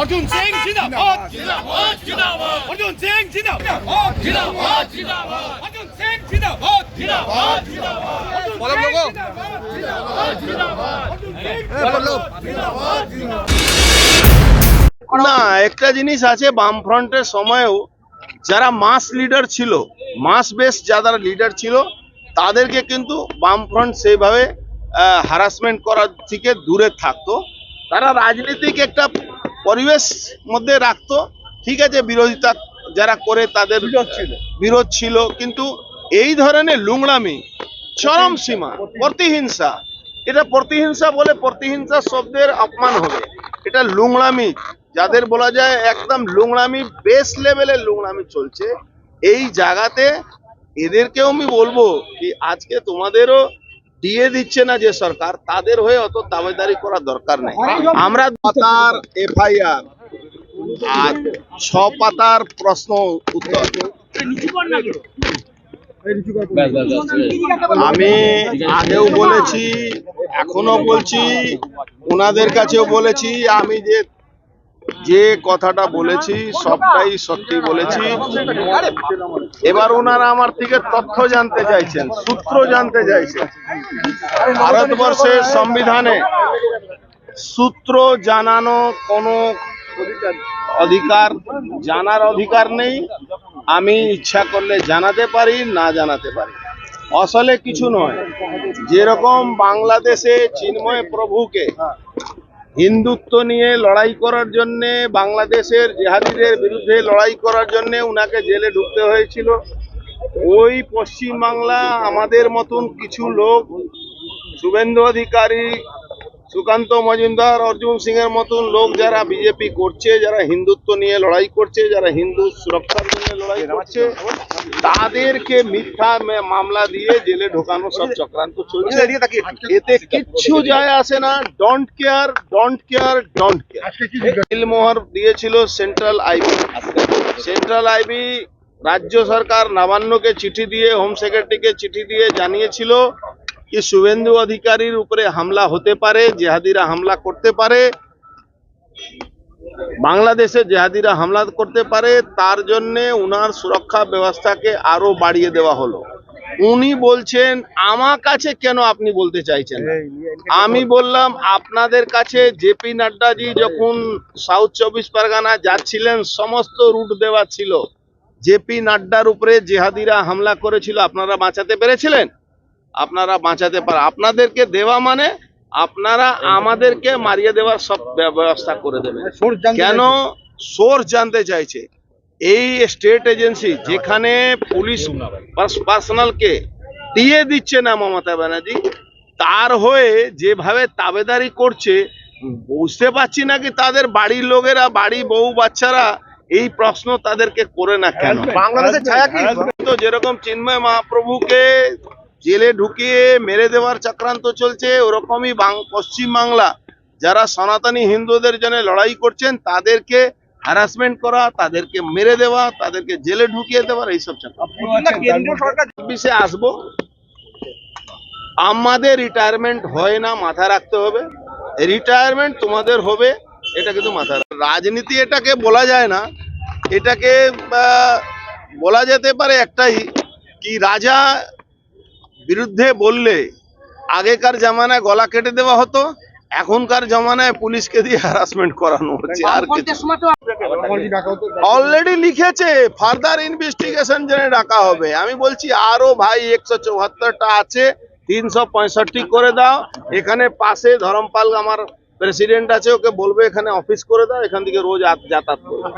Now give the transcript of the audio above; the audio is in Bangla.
অর্জুন সিং জিন্দাবাদ। জিন্দাবাদ জিন্দাবাদ অর্জুন সিং জিন্দাবাদ। জিন্দাবাদ জিন্দাবাদ অর্জুন সিং জিন্দাবাদ। জিন্দাবাদ জিন্দাবাদ। বলো লোগো জিন্দাবাদ। জিন্দাবাদ অর্জুন সিং না একটা জিনিস আছে বামফ্রন্টের সময়েও যারা মাস লিডার ছিল মাস বেস যারা লিডার ছিল তাদেরকে কিন্তু বামফ্রন্ট সেইভাবে হারাসমেন্ট করার থেকে দূরে থাকতো। তারা রাজনীতিক একটা পরিবেশ মধ্যে রাখতো। ঠিক আছে বিরোধিতা যারা করে তাদের বিরোধ ছিল। বিরোধ ছিল। কিন্তু এই ধরনের লুংড়ামি চরম সীমা প্রতিহিংসা এটা প্রতিহিংসা বলে প্রতিহিংসা শব্দের অপমান হবে। এটা লুংড়ামি যাদের বলা যায় একদম লুংড়ামি বেস লেভেলের লুংড়ামি চলছে। এই জায়গাতে এদেরকেও আমি বলব কি আজকে তোমাদেরও দিয়ে দিচ্ছে না যে সরকার, তাদের হয়ে অত দাবেদারি করার দরকার নেই। আমরা পাতার এফআইআর আর ছ পাতার প্রশ্ন উত্তর। আমি আগেও বলেছি এখনও বলছি ওনাদের কাছেও বলেছি, আমি যে যে কথাটা বলেছি, সবটাই সত্যি বলেছি। এবার ওনারা আমার থেকে তথ্য জানতে চাইছেন, সূত্র জানতে চাইছেন। ভারতবর্ষের সংবিধানে সূত্র জানানো কোনো অধিকার, জানার অধিকার নেই। আমি ইচ্ছা করলে জানাতে পারি, না জানাতে পারি। আসলে কিছু নয়। যেরকম বাংলাদেশে চিন্ময় প্রভুকে হিন্দুত্ব নিয়ে লড়াই করার জন্যে বাংলাদেশের জেহাদিদের বিরুদ্ধে লড়াই করার জন্যে উনাকে জেলে ঢুকতে হয়েছিল। ওই পশ্চিমবাংলা আমাদের মতন কিছু লোক, শুভেন্দু অধিকারী সুকান্ত মজুমদার অর্জুন সিং এর মতন লোক যারা বিজেপি করছে যারা হিন্দুত্ব নিয়ে লড়াই করছে যারা হিন্দু সুরক্ষার জন্য লড়াই করছে তাদেরকে মিথ্যা মামলা দিয়ে জেলে ঢোকানো সব চক্রান্ত চলছে। এতে কিচ্ছু যায় আসে না। Don't care don't care don't care নীলমোহর দিয়েছিল সেন্ট্রাল আইবি সেন্ট্রাল আইবি রাজ্য সরকার নবান্নকে চিঠি দিয়ে হোম সেক্রেটারিকে চিঠি দিয়ে জানিয়েছিল কি শুভেন্দু অধিকারীর উপরে হামলা হতে পারে, জেহাদিরা হামলা করতে পারে? বাংলাদেশে জেহাদিরা হামলা করতে পারে, তার জন্য উনার সুরক্ষা ব্যবস্থাকে আরও বাড়িয়ে দেওয়া হলো। উনি বলছেন, আমার কাছে কেন আপনি বলতে চাইছেন আমি বললাম, আপনাদের কাছে জেপি নাড্ডাজি যখন সাউথ চব্বিশ পরগনা যাচ্ছিলেন, সমস্ত রুট দেওয়া ছিল। জেপি নাড্ডার উপরে জেহাদিরা হামলা করেছিল, আপনারা বাঁচাতে পেরেছিলেন? আপনারা বাঁচাতে পারে আপনাদেরকে দেওয়া মানে আপনারা আমাদেরকে মারিয়ে দেওয়ার সব ব্যবস্থা করে দেবেন। কেন সোর্স জানতে চাইছে? এই স্টেট এজেন্সি যেখানে পুলিশ পার্সোনালকে দিয়ে দিচ্ছে না মমতা ব্যানার্জি তার হয়ে যেভাবে তাবেদারি করছে বুঝতে পারছি না কি তাদের বাড়ির লোকেরা বাড়ি বউ বাচ্চারা এই প্রশ্ন তাদেরকে করে না কেন? বাংলাদেশের ছায়া কি? তো যেরকম চিন্ময় মহাপ্রভুকে জেলে ঢুকিয়ে মেরে দেওয়ার চক্রান্ত চলছে ওরকমই বাং- পশ্চিম বাংলা যারা সনাতনী হিন্দুদের জন্য লড়াই করছেন তাদেরকে হ্যারাসমেন্ট করা তাদেরকে মেরে দেওয়া তাদেরকে জেলে ঢুকিয়ে দেওয়ার এইসব ছাব্বিশে আসব। আমাদের রিটায়ারমেন্ট হয় না মাথা রাখতে হবে। রিটায়ারমেন্ট তোমাদের হবে এটা কিন্তু মাথা রাখ- রাজনীতি এটাকে বলা যায় না। এটাকে আহ, বলা যেতে পারে একটাই কি রাজা বিরুদ্ধে বললে আগেকার জামানায় গলা কেটে দেওয়া হতো, এখনকার জামানায় পুলিশকে দিয়ে হ্যারাসমেন্ট করানো হচ্ছে, আর অলরেডি লিখেছে ফার্দার ইনভেস্টিগেশন জেনে ডাকা হবে। আমি বলছি, আরও ভাই একশো চৌহাত্তরটা আছে, তিনশো পঁয়ষট্টি করে দাও। এখানে পাশে ধরমপাল আমার প্রেসিডেন্ট আছে, ওকে বলবে এখানে অফিস করে দাও, এখান থেকে রোজ যাতায়াত করবে।